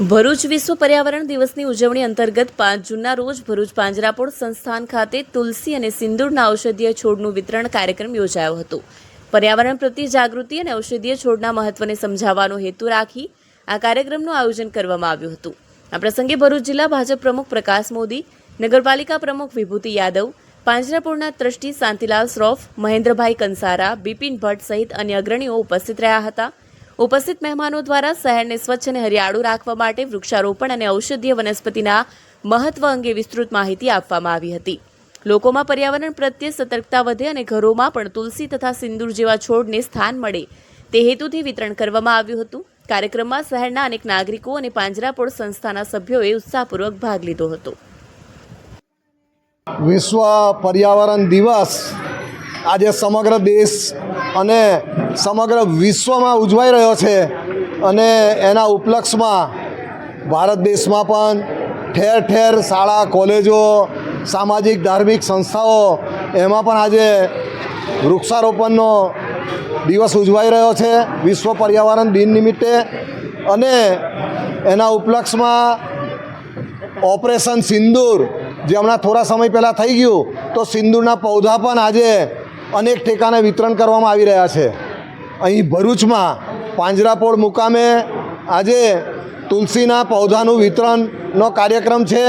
ભરૂચ વિશ્વ પર્યાવરણ દિવસની ઉજવણી અંતર્ગત પાંચ જૂનના રોજ ભરૂચ પાંજરાપોળ સંસ્થાન ખાતે તુલસી અને સિંદૂરના ઔષધીય છોડનું વિતરણ કાર્યક્રમ યોજાયો હતો. પર્યાવરણ પ્રત્યે જાગૃતિ અને ઔષધીય છોડના મહત્વને સમજાવવાનો હેતુ રાખી આ કાર્યક્રમનું આયોજન કરવામાં આવ્યું હતું. આ પ્રસંગે ભરૂચ જિલ્લા ભાજપ પ્રમુખ પ્રકાશ મોદી, નગરપાલિકા પ્રમુખ વિભૂતિ યાદવ, પાંજરાપોળના ટ્રસ્ટી શાંતિલાલ શ્રોફ, મહેન્દ્રભાઈ કંસારા, બિપિન ભટ્ટ સહિત અન્ય અગ્રણીઓ ઉપસ્થિત રહ્યા હતા. ઉપસ્થિત મહેમાનો દ્વારા શહેરને સ્વચ્છ અને હરિયાળું રાખવા માટે વૃક્ષારોપણ અને ઔષધીય વનસ્પતિના મહત્વ અંગે વિસ્તૃત માહિતી આપવામાં આવી હતી. લોકોમાં પર્યાવરણ પ્રત્યે સતર્કતા વધે અને ઘરોમાં પણ તુલસી તથા સિંદૂર જેવા છોડને સ્થાન મળે તે હેતુથી વિતરણ કરવામાં આવ્યું હતું. કાર્યક્રમમાં શહેરના અનેક નાગરિકો અને પાંજરાપોળ સંસ્થાના સભ્યોએ ઉત્સાહપૂર્વક ભાગ લીધો હતો. વિશ્વ પર્યાવરણ દિવસ આજે સમગ્ર દેશ અને સમગ્ર વિશ્વમાં ઉજવાઈ રહ્યો છે અને એના ઉપલક્ષમાં ભારત દેશમાં પણ ઠેર ઠેર શાળા, કોલેજો, સામાજિક, ધાર્મિક સંસ્થાઓ એમાં પણ આજે વૃક્ષારોપણનો દિવસ ઉજવાઈ રહ્યો છે વિશ્વ પર્યાવરણ દિન નિમિત્તે અને એના ઉપલક્ષમાં ઓપરેશન સિંદૂર જે હમણાં થોડા સમય પહેલાં થઈ ગયું, તો સિંદૂરના પૌધા પણ આજે અનેક ઠેકાને વિતરણ કરવામાં આવી રહ્યા છે. અહીં ભરૂચમાં પાંજરાપોળ મુકામે આજે તુલસીના પૌધાનું વિતરણનો કાર્યક્રમ છે.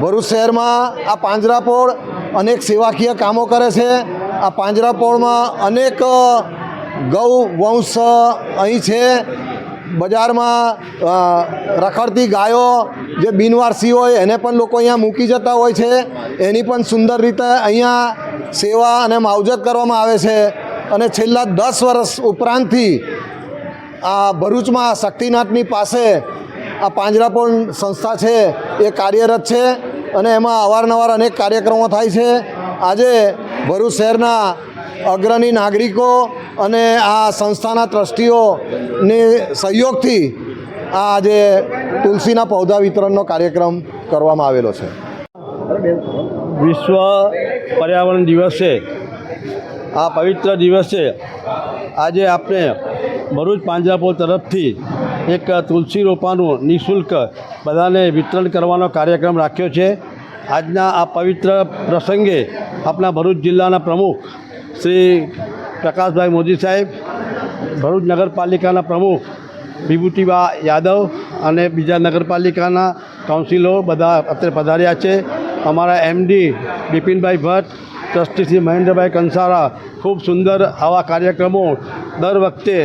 ભરૂચ શહેરમાં આ પાંજરાપોળ અનેક સેવાકીય કામો કરે છે. આ પાંજરાપોળમાં અનેક ગૌ વંશ અહીં છે. બજારમાં રખડતી ગાયો, જે બિનવારસી હોય, એને પણ લોકો અહીંયા મૂકી જતા હોય છે. એની પણ સુંદર રીતે અહીંયા સેવા અને માવજત કરવામાં આવે છે. અને છેલ્લા દસ વર્ષ ઉપરાંતથી આ ભરૂચમાં શક્તિનાથની પાસે આ પાંજરાપોળ સંસ્થા છે, એ કાર્યરત છે. અને એમાં અવારનવાર અનેક કાર્યક્રમો થાય છે. આજે ભરૂચ શહેરના અગ્રણી નાગરિકો અને આ સંસ્થાના ટ્રસ્ટીઓને સહયોગથી આ આજે તુલસીના પૌધા વિતરણનો કાર્યક્રમ કરવામાં આવેલો છે. વિશ્વ પર્યાવરણ દિવસે, આ પવિત્ર દિવસે આજે આપણે ભરૂચ પાંજરાપોળ તરફથી એક તુલસી રોપાનું નિઃશુલ્ક બધાને વિતરણ કરવાનો કાર્યક્રમ રાખ્યો છે. આજના આ પવિત્ર પ્રસંગે આપણા ભરૂચ જિલ્લાના પ્રમુખ શ્રી પ્રકાશભાઈ મોદી સાહેબ, ભરૂચ નગરપાલિકાના પ્રમુખ વિભૂતિબા યાદવ અને બીજા નગરપાલિકાના કાઉન્સિલો બધા અત્યારે પધાર્યા છે. અમારા એમડી બિપિનભાઈ ભટ્ટ, ટ્રસ્ટી શ્રી મહેન્દ્રભાઈ કંસારા, ખૂબ સુંદર આવા કાર્યક્રમો દર વખતે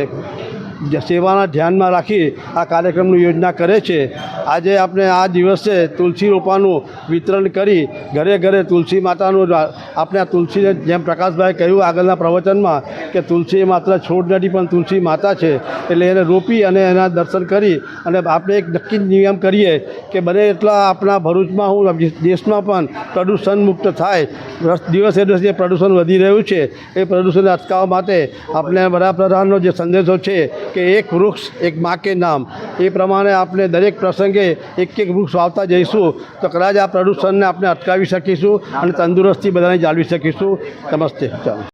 સેવાના ધ્યાનમાં રાખી આ કાર્યક્રમની યોજના કરે છે. આજે આપણે આ દિવસે તુલસી રોપાનું વિતરણ કરી ઘરે ઘરે તુલસી માતાનું આપણે આ તુલસીને જેમ પ્રકાશભાઈ કહ્યું આગળના પ્રવચનમાં કે તુલસી માત્ર છોડ નથી પણ તુલસી માતા છે. એટલે એને રોપી અને એના દર્શન કરી અને આપણે એક નક્કી નિયમ કરીએ કે બને એટલા આપણા ભરૂચમાં હું દેશમાં પણ પ્રદૂષણ મુક્ત થાય. દિવસે દિવસે જે પ્રદૂષણ વધી રહ્યું છે. એ પ્રદૂષણને અટકાવવા માટે આપણે વડાપ્રધાનનો જે સંદેશો છે કે એક વૃક્ષ, એક મા કે નામ, એ પ્રમાણે આપણે દરેક પ્રસંગે એક એક વૃક્ષ વાવતા જઈશું. તો કદાચ આ પ્રદૂષણને આપણે અટકાવી શકીશું અને તંદુરસ્તી બધાને જાળવી શકીશું. નમસ્તે. ચાલો.